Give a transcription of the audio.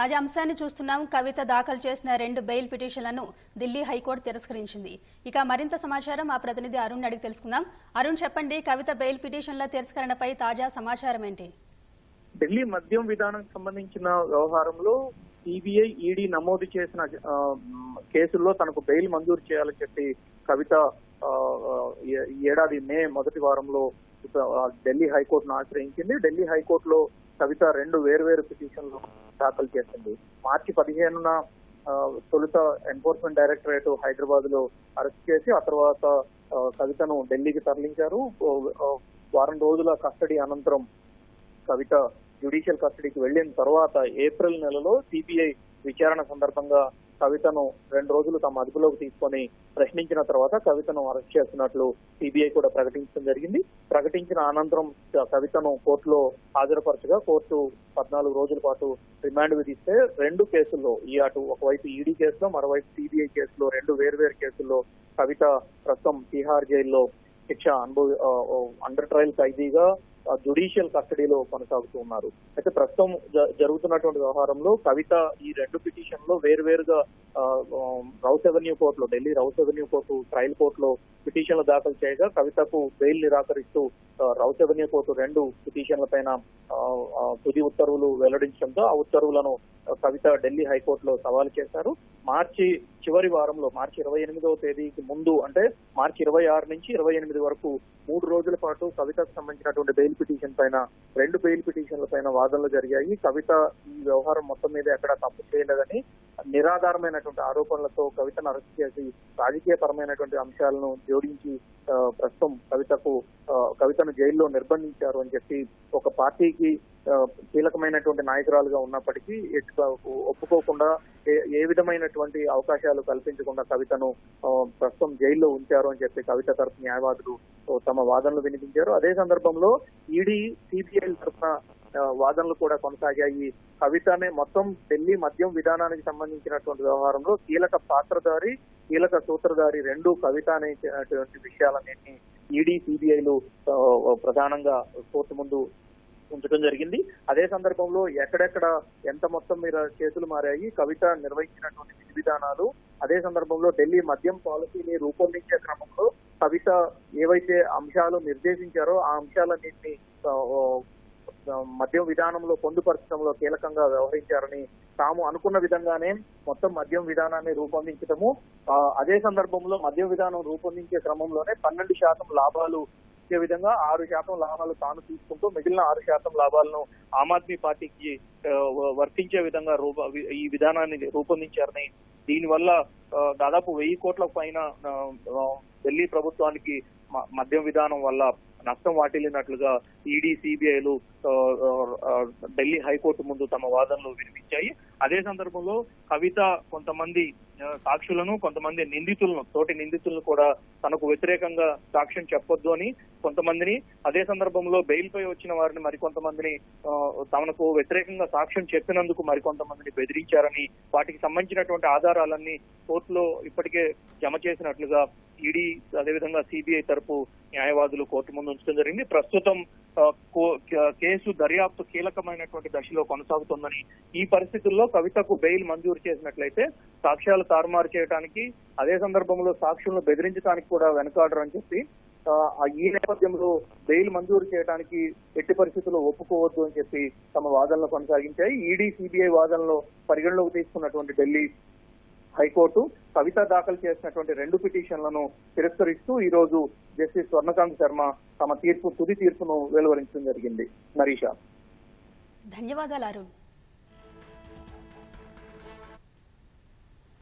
తాజా అంశాన్ని చూస్తున్నాం. కవిత దాఖలు చేసిన రెండు బెయిల్ పిటిషన్లను ఢిల్లీ హైకోర్టు తిరస్కరించింది. ఇక మరింత సమాచారం మా ప్రతినిధి అరుణ్ అడిగి తెలుసుకుందాం. అరుణ్ చెప్పండి కవిత బెయిల్ పిటిషన్ల తిరస్కరణపై తాజా సమాచారం ఏంటి? ఢిల్లీ మద్యం విధానం సంబంధించిన వ్యవహారంలో సిబిఐ ఈడీ నమోదు చేసిన కేసుల్లో తనకు బెయిల్ మంజూరు చేయాలని చెప్పి కవిత ఏడాది మే మొదటి వారంలో ఢిల్లీ హైకోర్టును ఆశ్రయించింది. ఢిల్లీ హైకోర్టులో కవిత రెండు వేరువేరు పిటిషన్లు దాఖలు చేసింది. మార్చి పదిహేనున తొలుత ఎన్ఫోర్స్మెంట్ డైరెక్టరేట్ హైదరాబాద్లో అరెస్ట్ చేసి ఆ తర్వాత కవితను ఢిల్లీకి తరలించారు. వారం రోజుల కస్టడీ అనంతరం కవిత జ్యుడిషియల్ కస్టడీకి వెళ్ళిన తర్వాత ఏప్రిల్ నెలలో సిబిఐ విచారణ సందర్భంగా కవితను రెండు రోజులు తమ అదుపులోకి తీసుకొని ప్రశ్నించిన తర్వాత కవితను అరెస్ట్ చేస్తున్నట్లు సిబిఐ కూడా ప్రకటించడం జరిగింది. ప్రకటించిన అనంతరం కవితను కోర్టులో హాజరుపరచగా కోర్టు పద్నాలుగు రోజుల పాటు రిమాండ్ విధిస్తే రెండు కేసుల్లో ఈ అటు ఒకవైపు ఈడీ కేసులో మరోవైపు సిబిఐ కేసులో రెండు వేర్వేరు కేసుల్లో కవిత ప్రస్తుతం తిహార్ జైల్లో శిక్ష అనుభవి అండర్ ట్రయల్ ఖైదీగా జుడిషియల్ కస్టడీలో కొనసాగుతూ ఉన్నారు. అయితే ప్రస్తుతం జ- జరుగుతున్నటువంటి వ్యవహారంలో కవిత ఈ రెండు పిటిషన్లో వేరువేరుగా రౌస్ ఎవెన్యూ కోర్టులో Delhi Rouse Avenue court trial కోర్టులో పిటిషన్లు దాఖలు చేయగా కవితకు బెయిల్ నిరాకరిస్తూ రౌస్ ఎవెన్యూ కోర్టు రెండు పిటిషన్ల పైన తుది ఉత్తర్వులు వెల్లడించడంతో ఆ ఉత్తర్వులను కవిత ఢిల్లీ హైకోర్టులో సవాలు చేశారు. మార్చి చివరి వారంలో మార్చి ఇరవై ఎనిమిదవ తేదీకి ముందు అంటే మార్చి ఇరవై ఆరు నుంచి ఇరవై ఎనిమిది వరకు మూడు రోజుల పాటు కవితకు సంబంధించినటువంటి బెయిల్ పిటిషన్ పైన రెండు బెయిల్ పిటిషన్ల పైన వాదనలు జరిగాయి. కవిత ఈ వ్యవహారం మొత్తం మీద ఎక్కడ తప్పు చేయలేదని నిరాధారమైనటువంటి ఆరోపణలతో కవితను అరెస్ట్ చేసి రాజకీయ పరమైనటువంటి అంశాలను జోడించి ప్రస్తుతం కవితకు కవితను జైల్లో నిర్బంధించారు అని చెప్పి ఒక పార్టీకి కీలకమైనటువంటి నాయకురాలుగా ఉన్నప్పటికీ ఎటు- ఒప్పుకోకుండా ఏ ఏ విధమైనటువంటి అవకాశాలు కల్పించకుండా కవితను ప్రస్తుతం జైల్లో ఉంచారు అని చెప్పి కవిత తరఫు న్యాయవాదులు తమ వాదనలు వినిపించారు. అదే సందర్భంలో ఈడీ సిబిఐ తరఫున వాదనలు కూడా కొనసాగాయి. కవితనే మొత్తం ఢిల్లీ మద్యం విధానానికి సంబంధించినటువంటి వ్యవహారంలో కీలక పాత్రధారి కీలక సూత్రధారి రెండు కవిత అనేటువంటి విషయాలన్నింటినీ ఈడీ సిబిఐలు ప్రధానంగా కోర్టు ముందు ఉంచడం జరిగింది. అదే సందర్భంలో ఎక్కడెక్కడ ఎంత మొత్తం మీద కేసులు మారాయి కవిత నిర్వహించినటువంటి విధి విధానాలు అదే సందర్భంలో ఢిల్లీ మద్యం పాలసీని రూపొందించే క్రమంలో కవిత ఏవైతే అంశాలు నిర్దేశించారో ఆ అంశాలన్నింటినీ మద్యం విధానంలో పొందుపరచడంలో కీలకంగా వ్యవహరించారని తాము అనుకున్న విధంగానే మొత్తం మద్యం విధానాన్ని రూపొందించడము అదే సందర్భంలో మద్యం విధానం రూపొందించే క్రమంలోనే పన్నెండు శాతం లాభాలు ఇచ్చే విధంగా ఆరు శాతం లాభాలు తాను తీసుకుంటూ మిగిలిన ఆరు శాతం లాభాలను ఆమ్ ఆద్మీ పార్టీకి వర్తించే విధంగా రూప ఈ విధానాన్ని రూపొందించారని దీనివల్ల దాదాపు వెయ్యి కోట్ల పైన ఢిల్లీ ప్రభుత్వానికి మ- మద్యం విధానం వల్ల నష్టం వాటిల్లినట్లుగా ఈడీ సిబిఐలు ఢిల్లీ హైకోర్టు ముందు తమ వాదనలు వినిపించాయి. అదే సందర్భంలో కవిత కొంతమంది సాక్షులను కొంతమంది నిందితులను తోటి నిందితులను కూడా తనకు వ్యతిరేకంగా సాక్ష్యం చెప్పొద్దు అని కొంతమందిని అదే సందర్భంలో బెయిల్ పై వచ్చిన వారిని మరికొంతమందిని తమకు వ్యతిరేకంగా సాక్ష్యం చెప్పినందుకు మరికొంతమందిని బెదిరించారని వాటికి సంబంధించినటువంటి ఆధారాలన్నీ కోర్టులో ఇప్పటికే జమ చేసినట్లుగా ఈడీ అదేవిధంగా సిబిఐ తరపు న్యాయవాదులు కోర్టు ముందు ఉంచడం జరిగింది. ప్రస్తుతం కో- కేసు దర్యాప్తు కీలకమైనటువంటి దశలో కొనసాగుతోందని ఈ పరిస్థితుల్లో కవితకు బెయిల్ మంజూరు చేసినట్లయితే సాక్ష్యాలు తారుమారు చేయడానికి అదే సందర్భంలో సాక్షులను బెదిరించడానికి కూడా వెనకాడరని చెప్పి ఆ, ఈ నేపథ్యంలో బెయిల్ మంజూరు చేయడానికి ఎట్టి పరిస్థితుల్లో ఒప్పుకోవద్దు అని చెప్పి తమ వాదనలు కొనసాగించాయి. ఈడీ సిబిఐ వాదనలో పరిగణలోకి తీసుకున్నటువంటి ఢిల్లీ హైకోర్టు కవిత దాఖలు చేసినటువంటి రెండు పిటిషన్లను తిరస్కరిస్తూ ఈ రోజు జస్టిస్ స్వర్ణకాంత్ శర్మ తమ తీర్పు తుది తీర్పును వెలువరించడం జరిగింది. నరీషా. ధన్యవాదాలు అరుణ్.